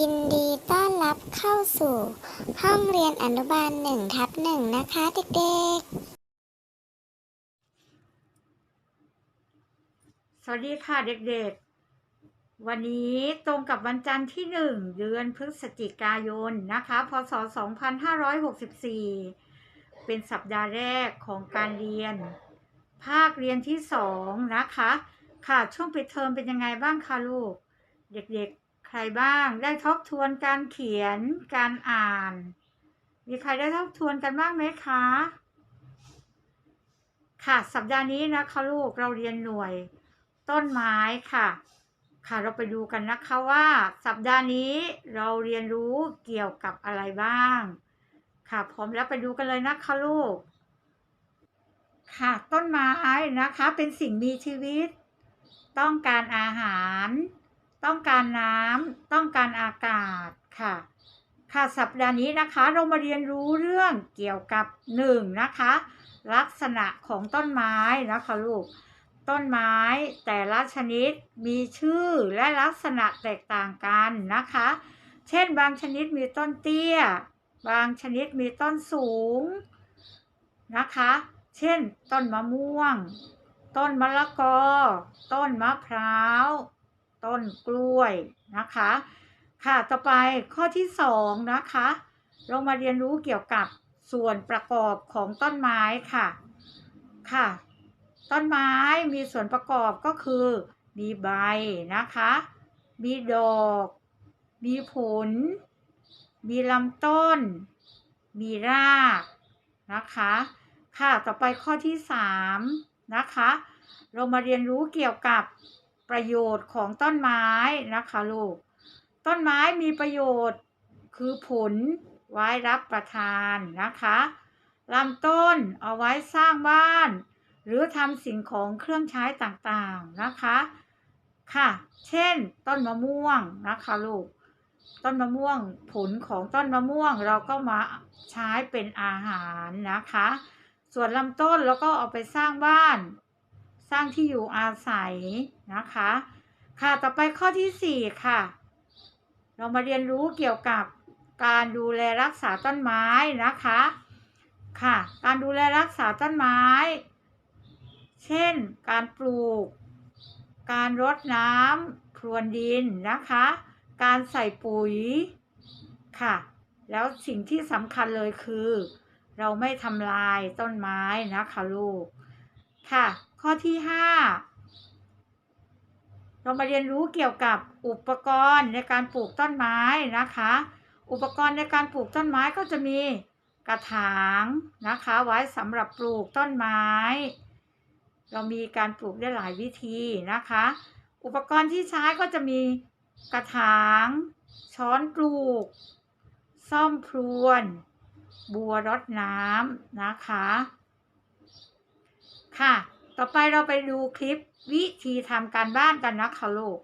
ยินดีต้อนรับเข้าสู่ ห้องเรียนอนุบาลหนึ่งทับหนึ่งนะคะเด็กๆ สวัสดีค่ะเด็กๆ วันนี้ตรงกับวันจันทร์ที่1เดือนพฤศจิกายนนะคะ พศ 2564 เป็นสัปดาห์แรกของการเรียน ภาคเรียนที่2นะคะ ค่ะช่วงปิดเทอมเป็นยังไงบ้างคะลูก เด็กๆ ใครบ้างได้ทบทวนการเขียนการอ่าน มีใครได้ทบทวนกันบ้างไหมคะ ค่ะสัปดาห์นี้นะคะลูกเราเรียนหน่วยต้นไม้ค่ะ ค่ะเราไปดูกันนะคะว่าสัปดาห์นี้เราเรียนรู้เกี่ยวกับอะไรบ้าง ค่ะพร้อมแล้วไปดูกันเลยนะคะลูก ค่ะต้นไม้นะคะเป็นสิ่งมีชีวิต ต้องการอาหาร ต้องการน้ำต้องการอากาศค่ะ ค่ะสัปดาห์นี้นะคะ เรามาเรียนรู้เรื่องเกี่ยวกับหนึ่งนะคะ ลักษณะของต้นไม้นะคะลูกต้นไม้แต่ละชนิดมีชื่อและลักษณะแตกต่างกันนะคะ เช่นบางชนิดมีต้นเตี้ย บางชนิดมีต้นสูงนะคะ เช่น ต้นมะม่วง ต้นมะละกอ ต้นมะพร้าว นกล้วยนะคะ ค่ะต่อไปข้อที่สองนะคะ เรามาเรียนรู้เกี่ยวกับส่วนประกอบของต้นไม้ค่ะค่ะ ต้นไม้มีส่วนประกอบก็คือ มีใบนะคะ มีดอก มีผล มีลำต้น มีรากนะคะ ค่ะต่อไปข้อที่สามนะคะ เรามาเรียนรู้เกี่ยวกับ ประโยชน์ของต้นไม้นะคะลูก ต้นไม้มีประโยชน์คือผลไว้รับประทานนะคะลำต้นเอาไว้สร้างบ้าน หรือทำสิ่งของเครื่องใช้ต่างๆนะคะค่ะ เช่น ต้นมะม่วงนะคะลูก ต้นมะม่วงผลของต้นมะม่วงเราก็มาใช้เป็นอาหารนะคะ ส่วนลำต้นเราก็เอาไปสร้างบ้าน สร้างที่อยู่อาศัยนะคะ ค่ะต่อไปข้อที่สี่ค่ะ เรามาเรียนรู้เกี่ยวกับการดูแลรักษาต้นไม้นะคะ ค่ะ การดูแลรักษาต้นไม้ เช่น การปลูก การรดน้ำพรวนดินนะคะ การใส่ปุ๋ยค่ะ แล้วสิ่งที่สำคัญเลยคือ เราไม่ทำลายต้นไม้นะคะลูก ค่ะ ข้อที่ห้าเรามาเรียนรู้เกี่ยวกับอุปกรณ์ในการปลูกต้นไม้นะคะ อุปกรณ์ในการปลูกต้นไม้ก็จะมีกระถางนะคะ ไว้สำหรับปลูกต้นไม้ เรามีการปลูกได้หลายวิธีนะคะ อุปกรณ์ที่ใช้ก็จะมีกระถาง ช้อนปลูก ซ่อมพรวน บัวรดน้ำนะคะ ค่ะ ต่อไปเราไปดูคลิปวิธีทำการบ้านกันนะคะลูก